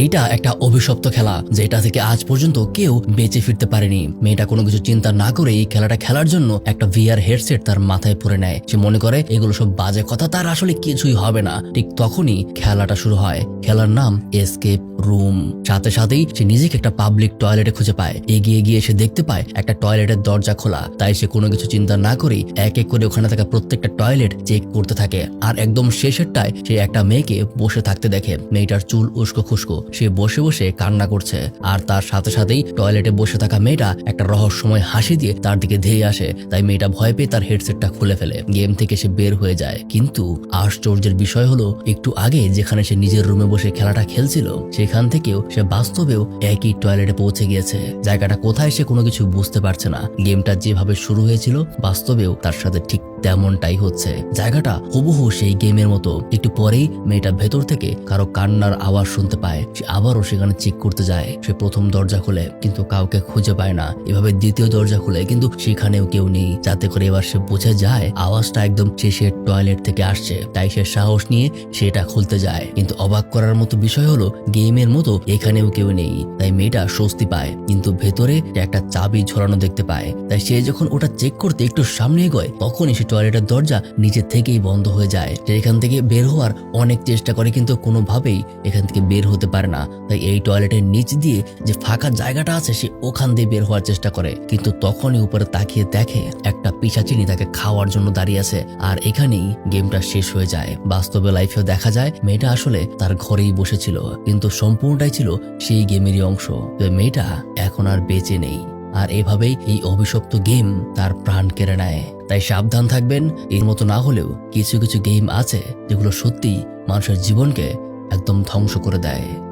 এটা একটা অভিশপ্ত খেলা, যেটা থেকে আজ পর্যন্ত কেউ বেঁচে ফিরতে পারেনি। মেয়েটা কোনো কিছু চিন্তা না করে এই খেলাটা খেলার জন্য একটা ভিআর হেডসেট তার মাথায় পরে নেয়। সে মনে করে, এগুলো সব বাজে কথা, তার আসলে কিছুই হবে না। ঠিক তখনই খেলাটা শুরু হয়। খেলার নাম এসকেপ রুম সাথে সাথেই সে নিজেকে একটা পাবলিক টয়লেটে খুঁজে পায়। এগিয়ে গিয়ে সে দেখতে পায়, একটা টয়লেটের দরজা খোলা। তাই সে কোনো কিছু চিন্তা না করেই এক এক করে ওখানে থাকা প্রত্যেকটা টয়লেট চেক করতে থাকে। আর একদম শেষেরটায় সে একটা মেয়েকে বসে থাকতে দেখে। মেয়েটার চুল উস্কো খুস্কো সে বসে বসে কান্না করছে, আর তার সাথে সাথেই টয়লেটে বসে থাকা মেয়েটা একটা রহস্যময় হাসি দিয়ে তার দিকে ধেয়ে আসে। তাই মেয়েটা ভয় পেয়ে তার হেডসেটটা খুলে ফেলে। গেম থেকে সে বের হয়ে যায়। কিন্তু আশ্চর্যের বিষয় হলো, একটু আগে যেখানে সে নিজের রুমে বসে খেলাটা খেলছিল, সেখান থেকেও সে বাস্তবেও একই টয়লেটে পৌঁছে গিয়েছে। জায়গাটা কোথায় সে কোনো কিছু বুঝতে পারছে না। গেমটা যেভাবে শুরু হয়েছিল, বাস্তবেও তার সাথে ঠিক তেমনটাই হচ্ছে। জায়গাটা হুবহু সেই গেমের মতো। একটু পরেই মেয়েটা ভেতর থেকে কারও কান্নার আওয়াজ শুনতে পায়। সে আবারও সেখানে চেক করতে যায়। সে প্রথম দরজা খুলে, কিন্তু কাউকে খুঁজে পায় না। এভাবে দ্বিতীয় দরজা খুলে, কিন্তু সেখানেও কেউ নেই। যাতে করে এবার সে বুঝে যায়, আওয়াজটা একদম শেষের টয়লেট থেকে আসছে। তাই সে সাহস নিয়ে সেটা খুলতে যায়। কিন্তু অবাক করার মতো বিষয় হলো, গেমের মতো এখানেও কেউ নেই। তাই মেয়েটা স্বস্তি পায়। কিন্তু ভেতরে একটা চাবি ঝোলানো দেখতে পায়। তাই সে যখন ওটা চেক করতে একটু সামনে এগোয়, তখনই সে টয়লেটের দরজা নিজে থেকেই বন্ধ হয়ে যায়। সে এখান থেকে বের হওয়ার অনেক চেষ্টা করে, কিন্তু কোনোভাবেই এখান থেকে বের হতে পারে না। তাই এই টয়লেটের নিচ দিয়ে যে ফাঁকা জায়গাটা আছে, সে ওখান দিয়ে বের হওয়ার চেষ্টা করে। কিন্তু তখনই উপরে তাকিয়ে দেখে একটা পিসাচিনি তাকে খাওয়ার জন্য দাঁড়িয়ে আছে। আর এখানেই গেমটা শেষ হয়ে যায়। বাস্তবে লাইফেও দেখা যায়, মেয়েটা আসলে তার ঘরেই বসেছিল, কিন্তু সম্পূর্ণটাই ছিল সেই গেমেরই অংশ। তবে মেয়েটা এখন আর বেঁচে নেই। আর এভাবেই এই অভিশপ্ত গেম তার প্রাণ কেড়ে নেয়। তাই সাবধান থাকবেন। এর মতো না হলেও কিছু কিছু গেম আছে যেগুলো সত্যিই মানুষের জীবনকে একদম ধ্বংস করে দেয়।